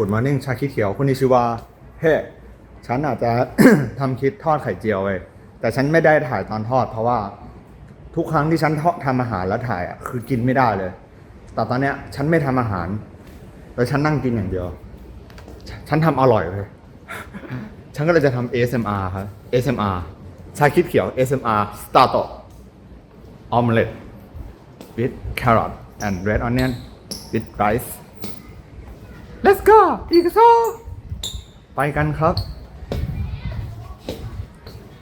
Good Morning ชาคิดเขียวคุณนิชิวาเฮ้ฉันอาจจะทำคลิปทอดไข่เจียวเว้ยแต่ฉันไม่ได้ถ่ายตอนทอด เพราะว่าทุกครั้งที่ฉันทอดทำอาหารแล้วถ่ายอะคือกินไม่ได้เลยแต่ตอนเนี้ย ฉันไม่ทำอาหารแต่ฉันนั่งกินอย่างเดียวฉฉันทำอร่อยเลยฉันก็เลยจะทำ ASMR ครับ ASMR ชาคิดเขียว ASMR start omelette with carrot and red onion with rice let's go อีกโซไปกันครับ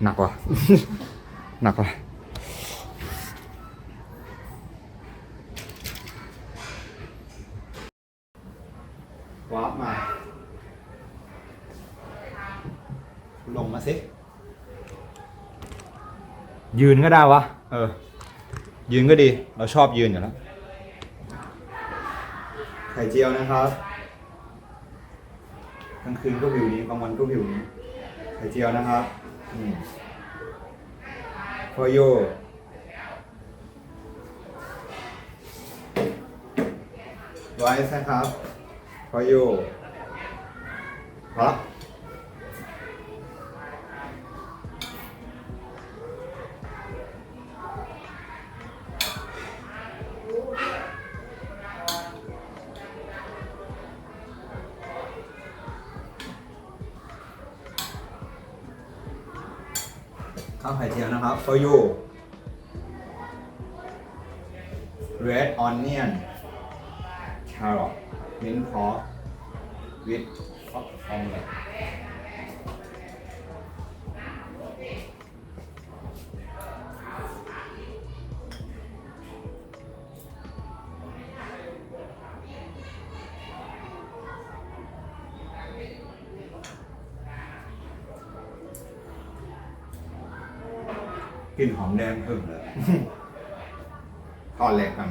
หนักว่ะ หนักว่ะวาร์ปมา ลงมาสิ ยืนก็ได้วะ เออ ยืนก็ดี เราชอบยืนอยู่แล้ว ไข่เจียวนะครับ กลางคืนก็วิวนี้กลางวันก็วิวนี้ไข่เจียวนะครับอืม for you ไว้นะครับ for you พอละ ข้าวไข่เจียวนะครับ for you red onion carrot mint pork with omelette กลิ่นหอมแดงเพิ่มเลยทอดเหล็กกัน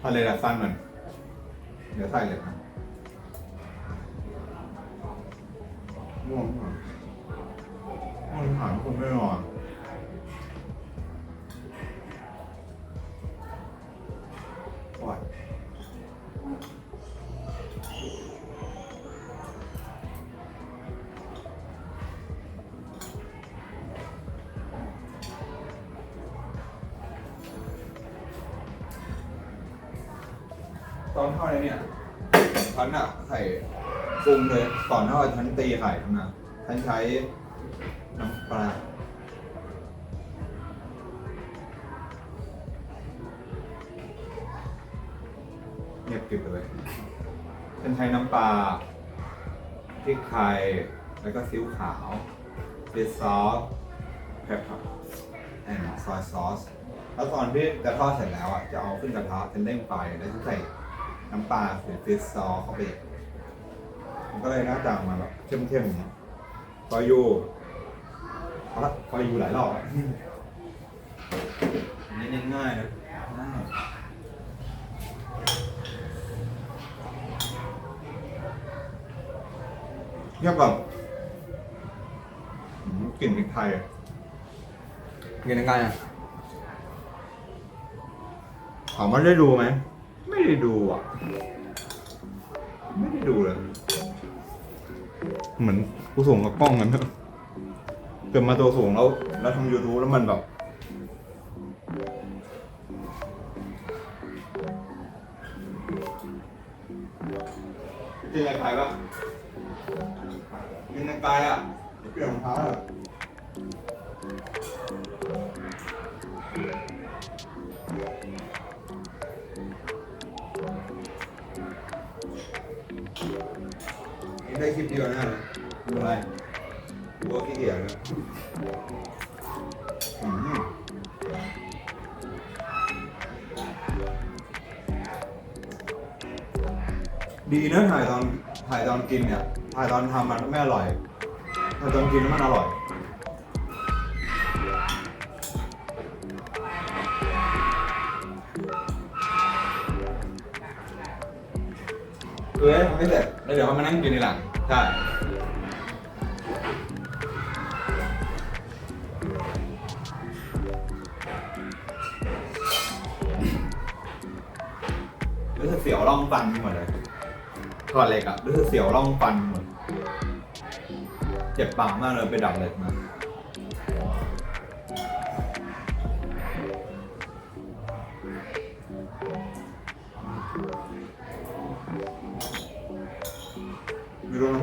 ทอดเหล็กดัดสั้นมันเดี๋ยวใส่เหล็กกันง่วงมากง่วงหายคนไม่นอน อนทอดอะไรเนี่ยฉันอะใส่ปรุงเลยก่อนทอดฉันตีไข่นมาฉันใช้น้ำปลาเงียบกริบเลยฉันใช้น้ำปลาพริกไทยแล้วก็ซีอิ๊วขาวฟิชซอสเพปเปอร์แอนด์ซอยซอสแล้วตอนที่จะทอดเสร็จแล้วอะจะเอาขึ้นกระทะฉันเร่งไฟแล้วฉันใส่ น้ำปลาหรือฟิชซอสเข้าไปอีกมันก็เลยหน้าตามาแบบเข้มๆอย่างเงี้ยฟอยูเอาละฟอยูหลายรอบอะอันนี้ง่ายๆนะง่ายเทียบกับอืมกลิ่นพริกไทยอะกลิ่นยังไงอะถามว่าได้ดูไหม ไม่ได้ดูอะ ไม่ได้ดูเลย เหมือนกูสูงกับกล้องกันนะเกิดมาตัวสูงแล้ว แล้วทำ YouTube แล้วมันแบบกินอะไรปปะกินในกายอะเปลี่ยนรองเท้า ได้คลิปเดียวนะเลยไรกูว่าขี้เกียจเลยอืมดีนะถ่ายตอนถ่ายตอนกินเนี่ยถ่ายตอนทำมันไม่อร่อยถ่ายตอนกินมันอร่อยเอ้ยไม่เสร็จแล้วเดี๋ยวเขามานั่งกินในหลัง ใช่รู้สึกเสียวร่องฟันหมดเลยถอดเหล็กอะรู้สึกเสียวร่องฟันหมดเจ็บปากมากเลยไปดับเหล็กมา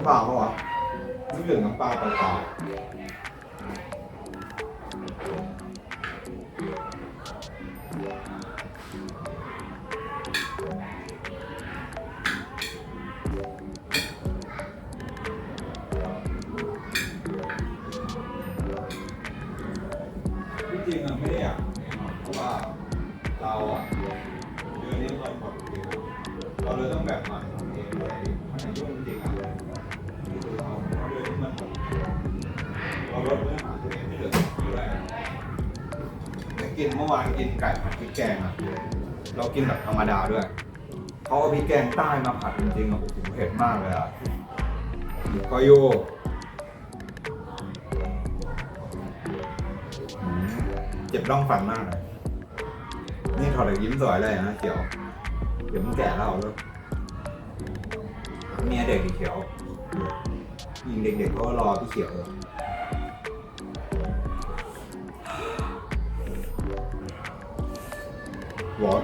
ปลาปะวะไม่เหลือน้ำปลาเปล่าๆที่จริงอะไม่ได้อยากเพราะว่าเราอะเดือนนี้เราหมดคิวเราเลยต้องแบบมาทำเองเลยมันยุ่ง กินเมื่อวานกินไก่ผัดพริกแกงอะเรากินแบบธรรมดาด้วยเขาเอาพริกแกงใต้มาผัดจริงๆอะโอ้โหเผ็ดมากเลยอะก็โยเจ็บร่องฟันมากเลยนี่ถอดเลยยิ้มสวยเลยนะเขียว เดี๋ยวมึงแก่แล้วลูกเมียเด็กอีเขียวยิงเด็กๆก็รอพี่เขียว วอด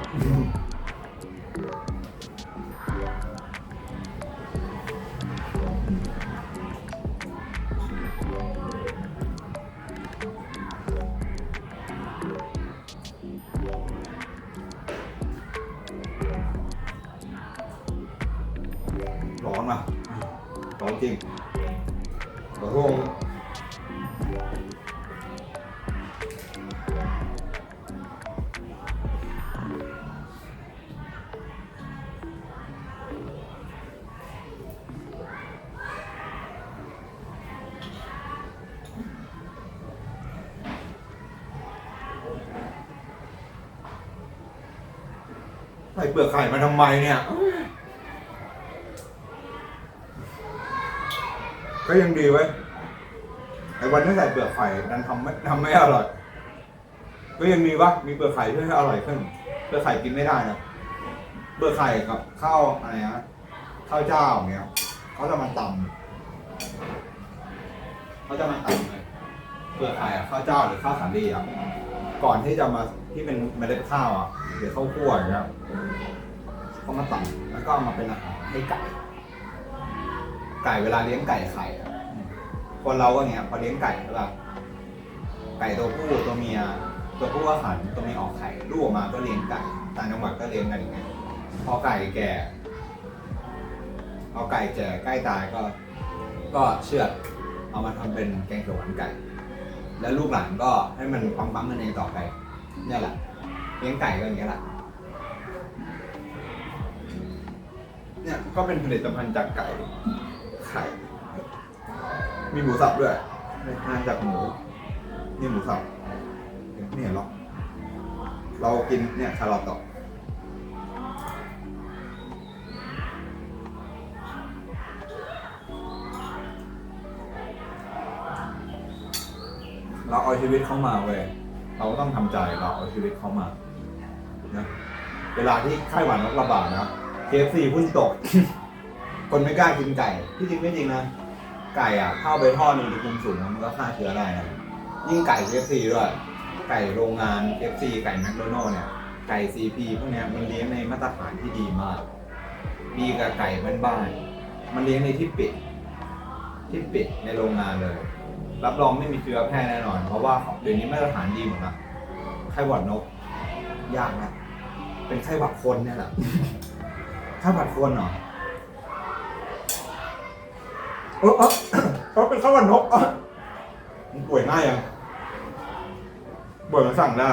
ร้อนอะร้อนจริงขอโทษ ส่เปลือกไข่มาทำไมเนี่ย ก็ยังดีไว้ไอ้วันที่ใส่เปลือกไข่ดันทำไม่ทำไม่อร่อย ก็ยังมีวะมีเปลือกไข่ช่วยให้อร่อยขึ้น เปลือกไข่กินไม่ได้นะเปลือกไข่กับข้าวอะไรนะข้าวเจ้าอย่างเงี้ยเขาจะมาตำเขาจะมาตำเลยเปลือกไข่อะข้าวเจ้าหรือข้าวสาลีอะก่อนที่จะมา ที่เป็นเมล็ดข้าวอะหรือข้าวคั่วอย่างเงี้ยเขามาตำแล้วก็เอามาเป็นอาหารให้ไก่ ไก่เวลาเลี้ยงไก่ไข่อะคนเราก็เงี้ยพอเลี้ยงไก่ใช่ป่ะไก่ตัวผู้ตัวเมีย ตัวผู้ก็ขันตัวเมียออกไข่ลูกออกมาก็เลี้ยงไก่ต่างจังหวัดก็เลี้ยงกันอย่างเงี้ยพอไก่แก่เอาไก่แก่ใกล้ตายก็ ก็เชือดเอามาทำเป็นแกงเขียวหวานไก่ แล้วลูกหลานก็ให้มันปั๊มๆกันเองต่อไป เนี่ยแหละเลี้ยงไก่ก็อย่างเงี้ยแหละเนี่ยก็เป็นผลิตภัณฑ์จากไก่ไข่ มีหมูสับด้วยทานจากหมูนี่หมูสับไม่เห็นหรอกเรากินเนี่ยคาราต่อเราเอาชีวิตเข้ามาเว้ย เราก็ต้องทำใจเราเอาชีวิตเข้ามานะเวลาที่ไข้หวัดนกระบาดนะ KFC พุ่งตก คนไม่กล้ากินไก่ที่จริงไม่จริงนะไก่อะเข้าไปทอดในอุณหภูมิสูงมันก็ฆ่าเชื้อได้นะยิ่งไก่ KFC ด้วยไก่โรงงาน KFC ไก่แมคโดนัลล์เนี่ยไก่ CP พวกนี้มันเลี้ยงในมาตรฐานที่ดีมากดีกับไก่บ้านๆมันเลี้ยงในที่ปิด ที่ปิดในโรงงานเลย รับรองไม่มีเชื้อแพร่แน่นอน เพราะว่าเดี๋ยวนี้มาตรฐานดีหมดละไข้หวัดนก ยากนะ เป็นไข้หวัดคนเนี่ยแหละ ไข้หวัดคนเหรอเออเออเขาเป็นข้าวหวานนกอะมันป่วยง่ายยังป่วยมันสั่งได้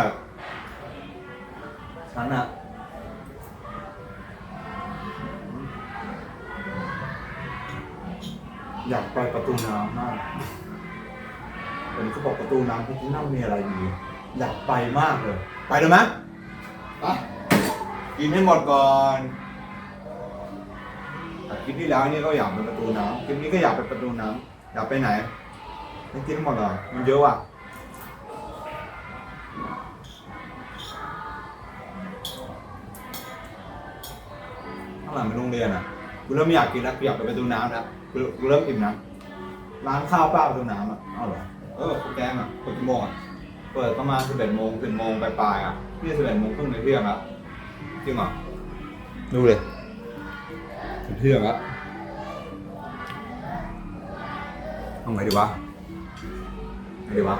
ฉันอะอยากไปประตูน้ำมาก เห็นเขาบอกประตูน้ำที่นั่นมีอะไรดีอยากไปมากเลย ไปเลยไหมไปกินให้หมดก่อนแต่คลิปที่แล้วนี่ก็อยากไปประตูน้ำคลิปนี้ก็อยากไปประตูน้ำอยากไปไหนไม่กินหมดเหรอมันเยอะว่ะข้างหลังเป็นโรงเรียนอะกูเริ่มไม่อยากกินแล้วกูอยากไปประตูน้ำแล้วกูกูเริ่มอิ่มนะร้านข้าวป้าประตูน้ำอะอ้าวเหรอ เออกูแกงอะเปิดกี่โมงอะเปิดประมาณสิบเอ็ดโมงสิบโมงปลายๆอะนี่สิบเอ็ดโมงครึ่งในเที่ยงแล้วจริงเหรอดูเลยถึงเที่ยงแล้วทำไงดีวะไงดีวะ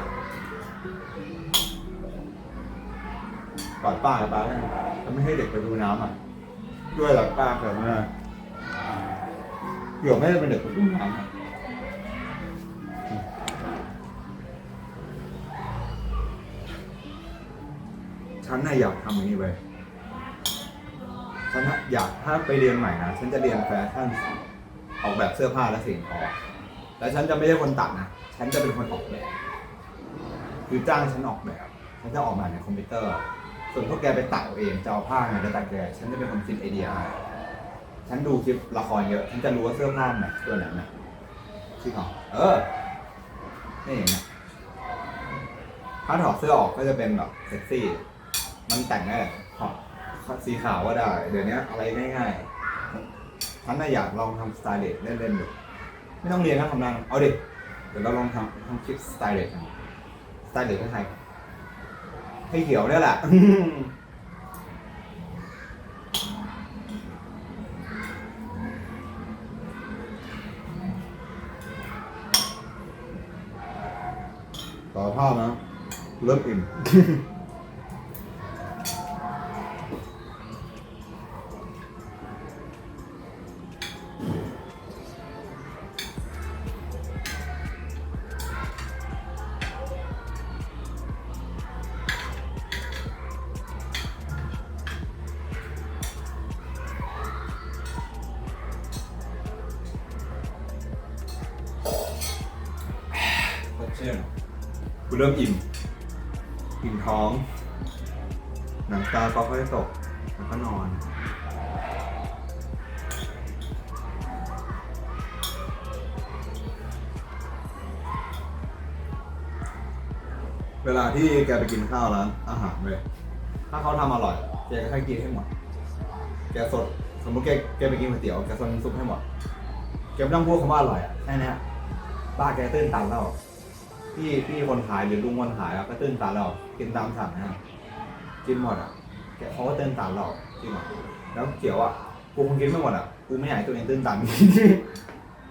กอดป้ากับป้าได้ไหมจะไม่ให้เด็กไปดูน้ำอะด้วยหลักป้าเกิดมาเดี๋ยวไม่ได้เป็นเด็กไปดูน้ำอะ น่ะอยากทำอย่างนี้ไปฉันน่ะอยากถ้าไปเรียนใหม่นะฉันจะเรียนแฟชั่นออกแบบเสื้อผ้าและสิ่งของแล้วฉันจะไม่ใช่คนตัดนะฉันจะเป็นคนออกแบบ คือจ้างฉันออกแบบ ฉันจะออกแบบในคอมพิวเตอร์ ส่วนพวกแกไปตัดเอาเองจะเอาผ้าไงจะตัดแกฉันจะเป็นคนคิดไอเดียฉันดูคลิปละครเยอะ ฉันจะรู้ว่าเสื้อผ้าไหนตัวไหนนะจริงเหรอเออนี่อย่างเงี้ยถ้าถอดเสื้อออกก็จะเป็นแบบเซ็กซี่ มันแต่งได้ถอสีขาวก็ได้ เดี๋ยวนี้อะไรง่ายๆฉันน่ะอยากลองทำสไตล์เด็กเล่นๆดูไม่ต้องเรียนก็ทำได้เอาดิเดี๋ยวเราลองทำทำคลิปสไตล์เด็กสไตล์เด็กก็ใครให้เขียวเนี่ยแหละต่อภาพนะเริ่มอิ่ม เริ่มอิ่ม อิ่มท้อง หนังตาก็ค่อยตก แล้วก็นอน เวลาที่แกไปกินข้าวร้านอาหารเว้ยถ้าเขาทำอร่อย แกก็ให้กินให้หมด แกสด สมมติแกแกไปกินก๋วยเตี๋ยว แกสดน้ำซุปให้หมด แกไม่ต้องพูดคำว่าอร่อยอะแค่นี้ป้าแกตื้นตันแล้ว พี่พี่คนขายหรือลุงคนขายอะก็ตื้นตันเรากินตามสั่งนะกินหมดอะแกเขาก็ตื้นตันเราจริงเหรอแล้วเขียวอะกูคงกินไม่หมดอะกูไม่อยากให้ตัวเองตื้นตัน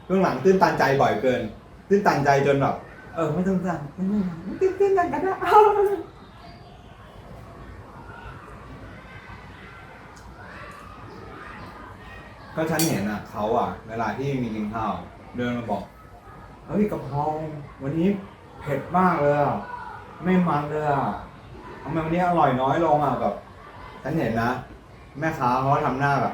เรื่องหลังตื้นตันใจบ่อยเกิน ตื้นตันใจจนแบบเออไม่ต้องตันไม่ต้องไม่ตื้นตื้นตันกันนะก็ฉันเห็นอะเขาอะ เวลาที่มีกินข้าว เดินมาบอกเฮ้ยกะเพราวันนี้ เผ็ดมากเลยอะไม่มันเลยอะทำไมวันนี้อร่อยน้อยลงอะแบบฉันเห็นนะ แม่ค้าเขาทำหน้าแบบ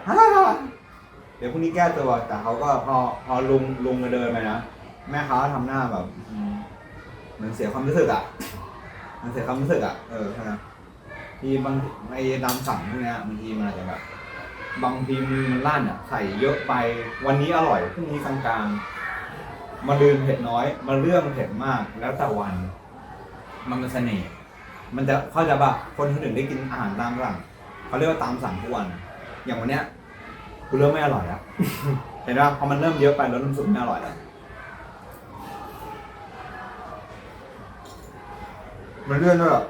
เดี๋ยวพรุ่งนี้แก้ตัวแต่เขาก็พอพอลุงลุงมาเดินไปนะแม่ค้าทำหน้าแบบเหมือนเสียความรู้สึกอะมันเสียความรู้สึกอะเออใช่ไหมทีบางไอ้ดำสั่งพวกเนี้ยบางทีมันอาจจะแบบบางทีมันลั่นอะใส่เยอะไปวันนี้อร่อยพรุ่งนี้กลางๆ มาลืมเผ็ดน้อย มาเรื่องเผ็ดมากแล้วแต่วัน มันเป็นเสน่ห์มันจะเขาใจป่ะคนคนหนึ่งได้กินอาหารตามสั่งเขาเรียกว่าตามสั่งทุกวัน อย่างวันเนี้ยกูเริ่มไม่อร่อยแล้ว เห็นว่าพอมันเริ่มเยอะไปแล้วน้ำซุปไม่อร่อยแล้วมันเลื่อนด้วยเหรอ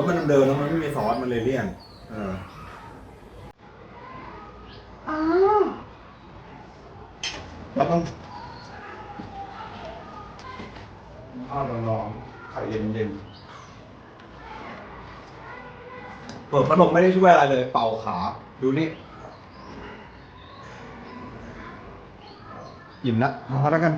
ถมันเดินแล้วมันไม่มีซอสมันเลยเลี่ยน เอออ้าวเราต้องข้าวร้อนๆไข่เย็นๆเปิดพัดลมไม่ได้ช่วยอะไรเลย เป่าขา ดูนี่อิ่มละพอแล้วกัน